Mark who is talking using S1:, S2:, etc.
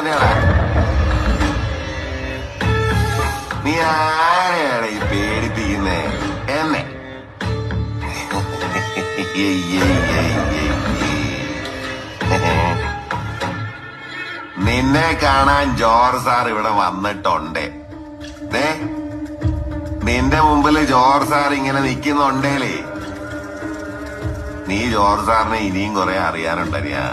S1: തന്നെയാണ് നീ ആരെയാണ് ഈ പേടിപ്പിക്കുന്നേ? എന്നെ. നിന്നെ കാണാൻ ജോർജ് സാർ ഇവിടെ വന്നിട്ടുണ്ട്. നിന്റെ മുമ്പിൽ ജോർജ് സാർ ഇങ്ങനെ നിൽക്കുന്നുണ്ടേലേ. നീ ജോർജ് സാറിനെ ഇനിയും കുറെ അറിയാനുണ്ടറിയാ